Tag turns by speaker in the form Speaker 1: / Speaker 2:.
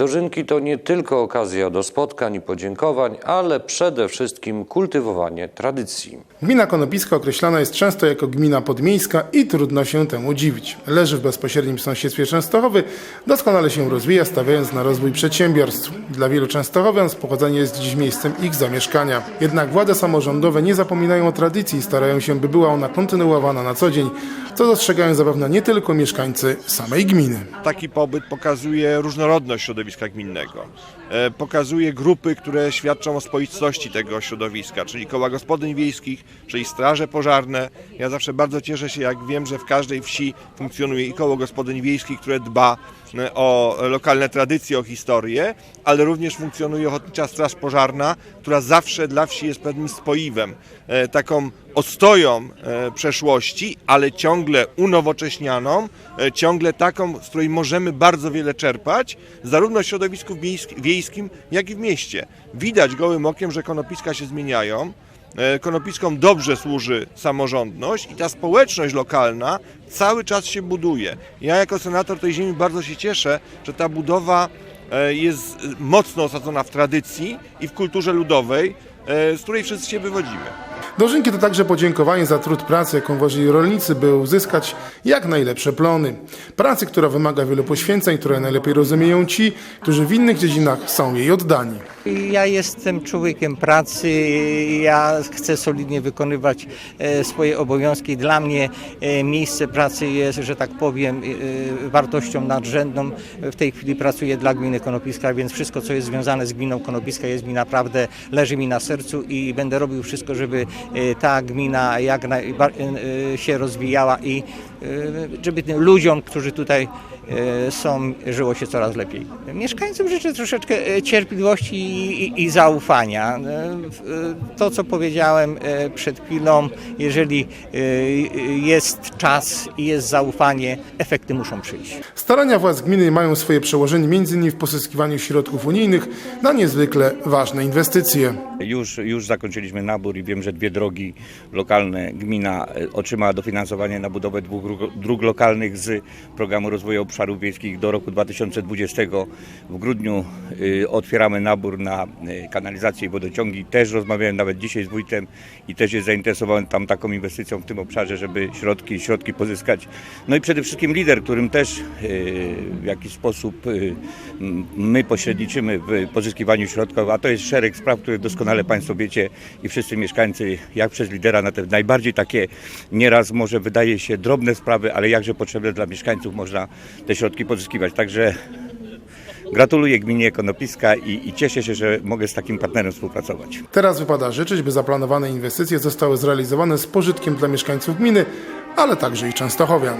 Speaker 1: Dożynki to nie tylko okazja do spotkań i podziękowań, ale przede wszystkim kultywowanie tradycji.
Speaker 2: Gmina Konopiska określana jest często jako gmina podmiejska i trudno się temu dziwić. Leży w bezpośrednim sąsiedztwie Częstochowy, doskonale się rozwija, stawiając na rozwój przedsiębiorstw. Dla wielu Częstochowian pochodzenie jest dziś miejscem ich zamieszkania. Jednak władze samorządowe nie zapominają o tradycji i starają się, by była ona kontynuowana na co dzień, co dostrzegają zapewne nie tylko mieszkańcy samej gminy.
Speaker 3: Taki pobyt pokazuje różnorodność środowiska gminnego. E, Pokazuje grupy, które świadczą o spoistości tego środowiska, czyli koła gospodyń wiejskich, czyli straże pożarne. Ja zawsze bardzo cieszę się, jak wiem, że w każdej wsi funkcjonuje i koło gospodyń wiejskich, które dba e, o lokalne tradycje, o historię, ale również funkcjonuje Ochotnicza Straż Pożarna, która zawsze dla wsi jest pewnym spoiwem, e, taką ostoją e, przeszłości, ale ciągle unowocześnianą, e, ciągle taką, z której możemy bardzo wiele czerpać, zarówno w środowisku wiejskim, jak i w mieście. Widać gołym okiem, że konopiska się zmieniają. E, Konopiskom dobrze służy samorządność i ta społeczność lokalna cały czas się buduje. Ja jako senator tej ziemi bardzo się cieszę, że ta budowa jest mocno osadzona w tradycji i w kulturze ludowej, z której wszyscy się wywodzimy.
Speaker 2: Dożynki to także podziękowanie za trud pracy, jaką włożyli rolnicy, by uzyskać jak najlepsze plony. Pracy, która wymaga wielu poświęceń, które najlepiej rozumieją ci, którzy w innych dziedzinach są jej oddani.
Speaker 4: Ja jestem człowiekiem pracy, ja chcę solidnie wykonywać e, swoje obowiązki. Dla mnie e, miejsce pracy jest, że tak powiem, e, wartością nadrzędną. W tej chwili pracuję dla gminy Konopiska, więc wszystko, co jest związane z gminą Konopiska jest mi naprawdę, leży mi na sercu i będę robił wszystko, żeby ta gmina jak najbardziej się rozwijała i żeby tym ludziom, którzy tutaj są, żyło się coraz lepiej. Mieszkańcom życzę troszeczkę cierpliwości i, i, i zaufania. To, co powiedziałem przed chwilą, jeżeli jest czas i jest zaufanie, efekty muszą przyjść.
Speaker 2: Starania władz gminy mają swoje przełożenie m.in. w pozyskiwaniu środków unijnych na niezwykle ważne inwestycje.
Speaker 5: Już, już zakończyliśmy nabór i wiem, że dwie drogi lokalne gmina e, otrzymała dofinansowanie na budowę dwóch dróg, lokalnych z Programu Rozwoju Obszarów Wiejskich do roku 2020. W grudniu y, otwieramy nabór na y, kanalizację i wodociągi. Też rozmawiałem nawet dzisiaj z wójtem i też jest zainteresowany tam taką inwestycją w tym obszarze, żeby środki, środki pozyskać. No i przede wszystkim lider, którym też w jakiś sposób my pośredniczymy w pozyskiwaniu środków, a to jest szereg spraw, które doskonale Państwo wiecie i wszyscy mieszkańcy, jak przez lidera na te najbardziej takie nieraz może wydaje się drobne sprawy, ale jakże potrzebne dla mieszkańców można te środki pozyskiwać. Także gratuluję gminie Konopiska i, i cieszę się, że mogę z takim partnerem współpracować.
Speaker 2: Teraz wypada życzyć, by zaplanowane inwestycje zostały zrealizowane z pożytkiem dla mieszkańców gminy, ale także i Częstochowian.